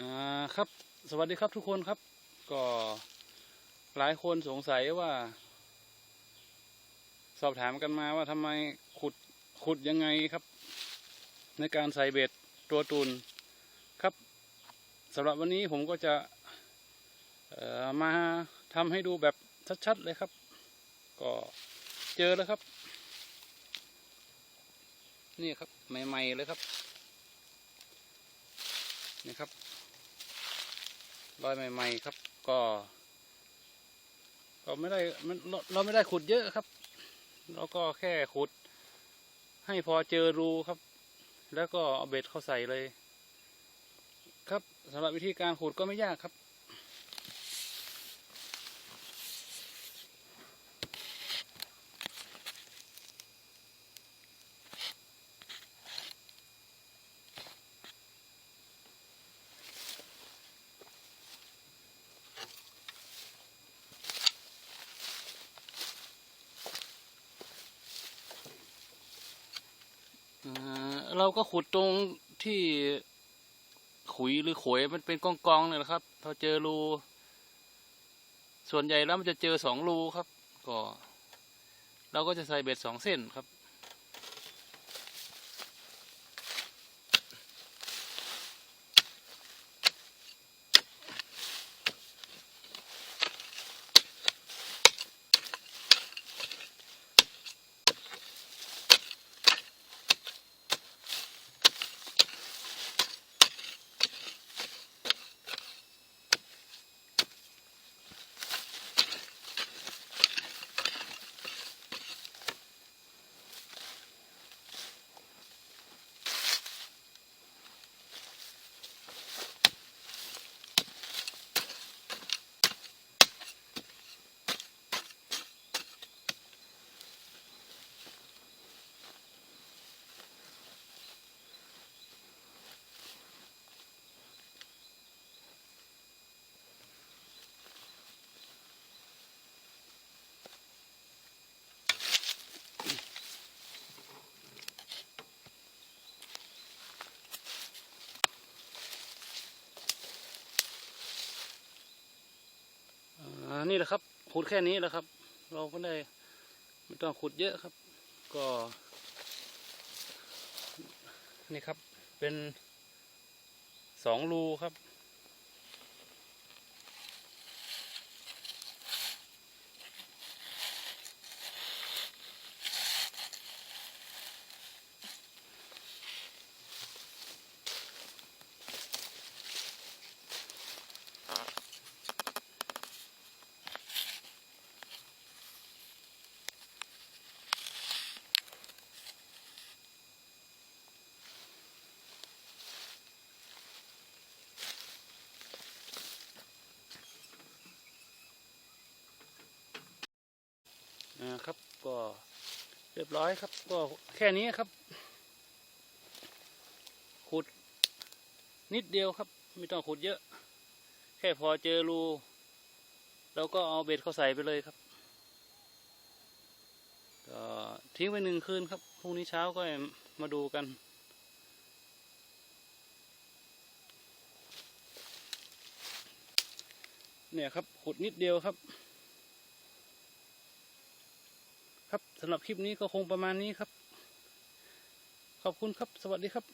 อ่าครับสวัสดีครับทุกคนครับ ก็หลายคนสงสัยว่า สอบถามกันมาว่าทำไมขุดขุดยังไงครับ ในการใส่เบ็ดตัวตุนครับสำหรับวันนี้ผมก็จะมาทำให้ดูแบบชัดๆเลยครับ ก็เจอแล้วครับ นี่ครับใหม่ๆเลยครับนี่ครับ รอยใหม่ๆครับ ก็ก็ไม่ได้มันเราเราไม่ได้ขุดเยอะครับ เราก็แค่ขุด ให้พอเจอรูครับ แล้วก็เอาเบ็ดเข้าใส่เลย ครับสำหรับวิธีการขุดก็ไม่ยากครับ เราก็ขุดตรงที่ขุยหรือขวยมันเป็นกองกองๆเนี่ยนะครับพอเจอรู ส่วนใหญ่แล้วมันจะเจอสองรูครับ ก็ เราก็จะใส่เบ็ดสองเส้นครับ นี่แหละครับขุดแค่นี้แหละครับ เราก็ได้ไม่ต้องขุดเยอะครับ ก็ นี่ครับเป็นสองรูครับ นะครับก็เรียบร้อยครับ ก็แค่นี้ครับ ขุดนิดเดียวครับ ไม่ต้องขุดเยอะ แค่พอเจอรูเราก็เอาเบ็ดเข้าใส่ไปเลยครับก็ทิ้งไว้หนึ่งคืนครับพรุ่งนี้เช้าก็มาดูกัน เนี่ยครับขุดนิดเดียวครับ ครับสำหรับคลิปนี้ก็คงประมาณนี้ครับ ขอบคุณครับ สวัสดีครับ